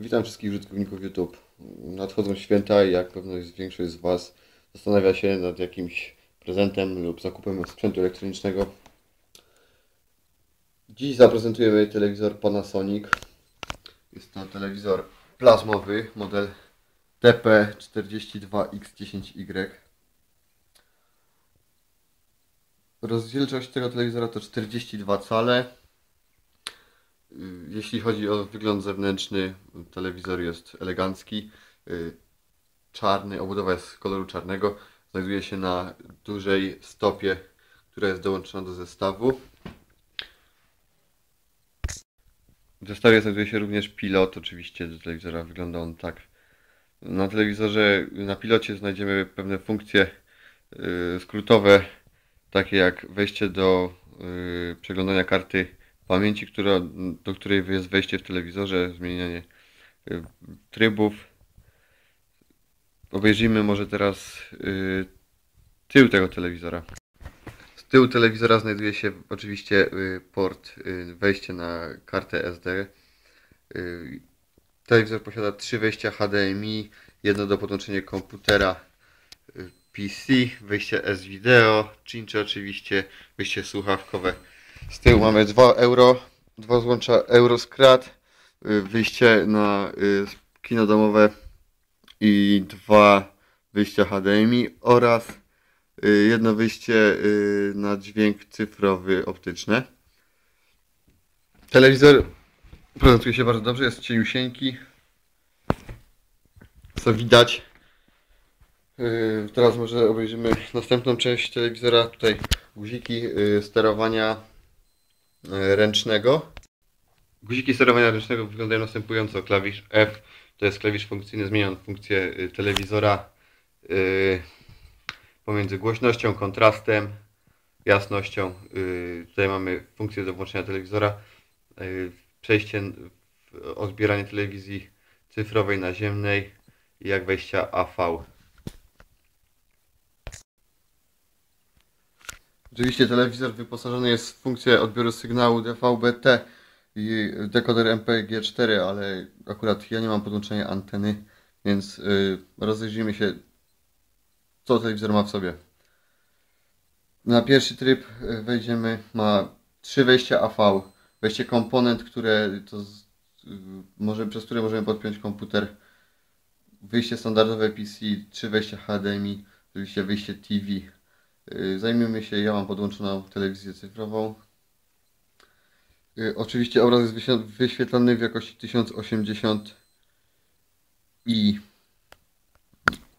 Witam wszystkich użytkowników YouTube. Nadchodzą święta i jak pewno większość z Was zastanawia się nad jakimś prezentem lub zakupem sprzętu elektronicznego. Dziś zaprezentujemy telewizor Panasonic. Jest to telewizor plazmowy, model TP42X10Y. Rozdzielczość tego telewizora to 42 cale. Jeśli chodzi o wygląd zewnętrzny, telewizor jest elegancki, y, czarny, obudowa jest koloru czarnego. Znajduje się na dużej stopie, która jest dołączona do zestawu. W zestawie znajduje się również pilot, oczywiście do telewizora wygląda on tak. Na telewizorze, na pilocie znajdziemy pewne funkcje y, skrótowe, takie jak wejście do y, przeglądania karty pamięci, która, do której jest wejście w telewizorze, zmienianie y, trybów. Obejrzyjmy może teraz y, tył tego telewizora. Z tyłu telewizora znajduje się oczywiście y, port wejście na kartę SD. Telewizor posiada trzy wejścia HDMI, jedno do podłączenia komputera PC, wyjście S-Video, Cinczy oczywiście, wyjście słuchawkowe. Z tyłu mamy 2 euro, dwa złącza Euroscrat, y, wyjście na y, kino domowe i dwa wyjścia HDMI oraz y, jedno wyjście na dźwięk cyfrowy optyczny. Telewizor prezentuje się bardzo dobrze, jest cieniusieńki. Co widać. Teraz może obejrzymy następną część telewizora. Tutaj guziki sterowania ręcznego. Guziki sterowania ręcznego wyglądają następująco. Klawisz F to jest klawisz funkcyjny, zmienia on funkcję yy, telewizora yy, pomiędzy głośnością, kontrastem, jasnością. Yy, Tutaj mamy funkcję do włączenia telewizora. Przejście odbieranie telewizji cyfrowej naziemnej jak wejścia AV. Oczywiście telewizor wyposażony jest w funkcję odbioru sygnału DVB-T i dekoder MPG4, ale akurat ja nie mam podłączenia anteny, więc yy, rozejrzyjmy się, co telewizor ma w sobie. Na pierwszy tryb y, wejdziemy, ma trzy wejścia AV, wejście komponent, które to z, y, może, przez które możemy podpiąć komputer, wyjście standardowe PC, trzy wejścia HDMI, oczywiście wyjście TV. Y, Zajmiemy się, ja mam podłączoną telewizję cyfrową. Y, Oczywiście obraz jest wyświe- wyświetlany w jakości 1080 i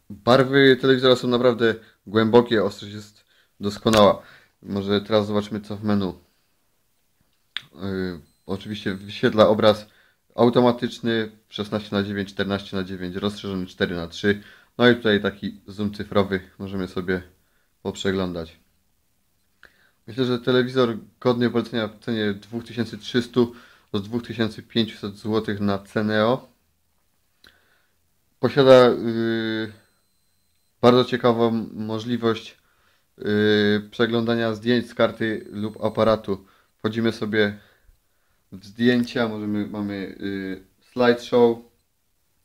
barwy telewizora są naprawdę głębokie, ostrość jest doskonała. Może teraz zobaczmy co w menu. Yy, oczywiście wyświetla obraz automatyczny 16 na 9 14 na 9 rozszerzony 4 na 3 No i tutaj taki zoom cyfrowy możemy sobie poprzeglądać. Myślę, że telewizor godnie polecenia w cenie 2300 do 2500 zł na Ceneo. Posiada yy, bardzo ciekawą możliwość yy, przeglądania zdjęć z karty lub aparatu. Wchodzimy sobie w zdjęcia, możemy, mamy yy, slideshow,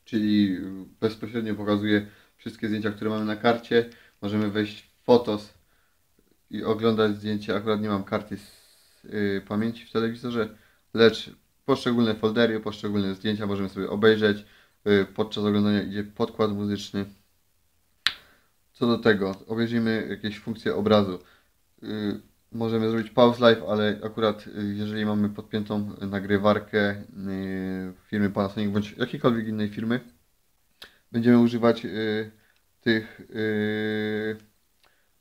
czyli bezpośrednio pokazuje wszystkie zdjęcia, które mamy na karcie. Możemy wejść Fotos i oglądać zdjęcia. Akurat nie mam karty z yy, pamięci w telewizorze, lecz poszczególne foldery, poszczególne zdjęcia możemy sobie obejrzeć. Yy, podczas oglądania idzie podkład muzyczny. Co do tego, obejrzyjmy jakieś funkcje obrazu. Yy, możemy zrobić pause live, ale akurat y, jeżeli mamy podpiętą nagrywarkę y, firmy Panasonic bądź jakiejkolwiek innej firmy, będziemy używać y, tych y,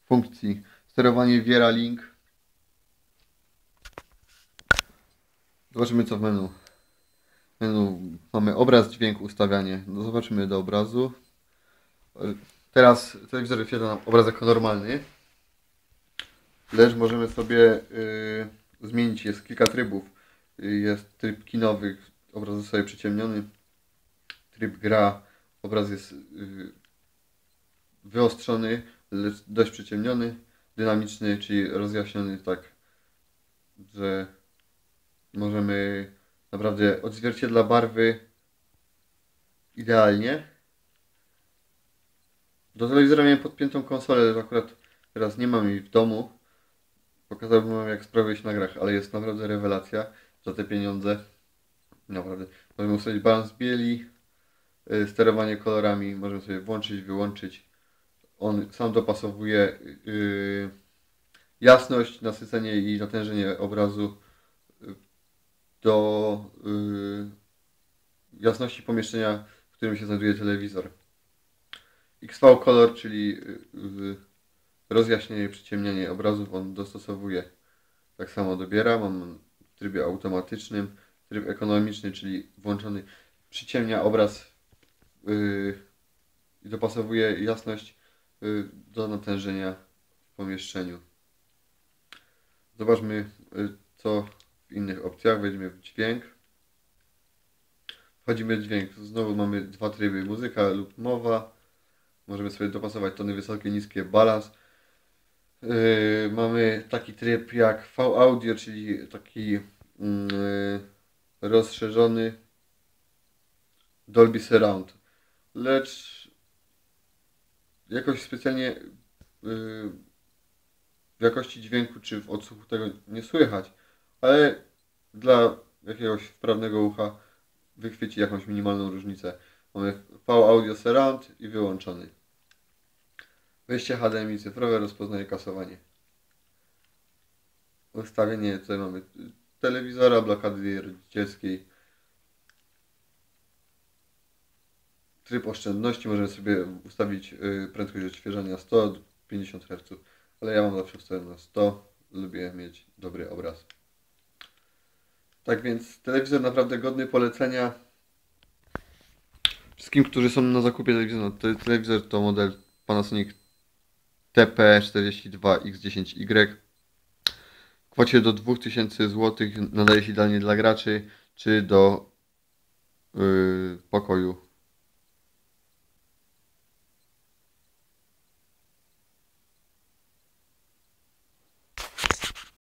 funkcji. Sterowanie Viera Link. Zobaczymy co w menu. Menu mamy obraz, dźwięk, ustawianie. No zobaczymy do obrazu. Teraz telewizor wyświetla nam obraz jako normalny. Lecz możemy sobie y, zmienić, jest kilka trybów. Y, jest tryb kinowy, obraz sobie przyciemniony. Tryb gra, obraz jest y, wyostrzony, lecz dość przyciemniony. Dynamiczny, czyli rozjaśniony tak, że możemy naprawdę odzwierciedla barwy idealnie. Do telewizora miałem podpiętą konsolę, ale akurat teraz nie mam jej w domu. Pokazałbym wam jak sprawuje się na grach, ale jest naprawdę rewelacja za te pieniądze. Naprawdę. Możemy ustawić balans bieli, y, sterowanie kolorami, możemy sobie włączyć, wyłączyć. On sam dopasowuje y, jasność, nasycenie i natężenie obrazu y, do y, jasności pomieszczenia, w którym się znajduje telewizor. XV Color, czyli y, y, rozjaśnienie i przyciemnianie obrazów, on dostosowuje. Tak samo dobiera, mam w trybie automatycznym, tryb ekonomiczny, czyli włączony, przyciemnia obraz yy, i dopasowuje jasność yy, do natężenia w pomieszczeniu. Zobaczmy, yy, co w innych opcjach. Wejdźmy w dźwięk. Wchodzimy w dźwięk. Znowu mamy dwa tryby, muzyka lub mowa. Możemy sobie dopasować tony wysokie, niskie, balans. Yy, mamy taki tryb jak V-Audio, czyli taki yy, rozszerzony Dolby Surround. Lecz jakoś specjalnie yy, w jakości dźwięku czy w odsłuchu tego nie słychać, ale dla jakiegoś wprawnego ucha wychwyci jakąś minimalną różnicę. Mamy V-Audio Surround i wyłączony. Wejście HDMI cyfrowe, rozpoznaje kasowanie. Ustawienie, tutaj mamy telewizora, blokady rodzicielskiej. Tryb oszczędności, możemy sobie ustawić y, prędkość odświeżania 150 Hz, ale ja mam zawsze ustawione na 100. Lubię mieć dobry obraz. Tak więc telewizor naprawdę godny polecenia. Wszystkim, którzy są na zakupie telewizora, telewizor to model Panasonic TP42X10Y. W kwocie do 2000 zł nadaje się idealnie dla graczy, czy do yy, pokoju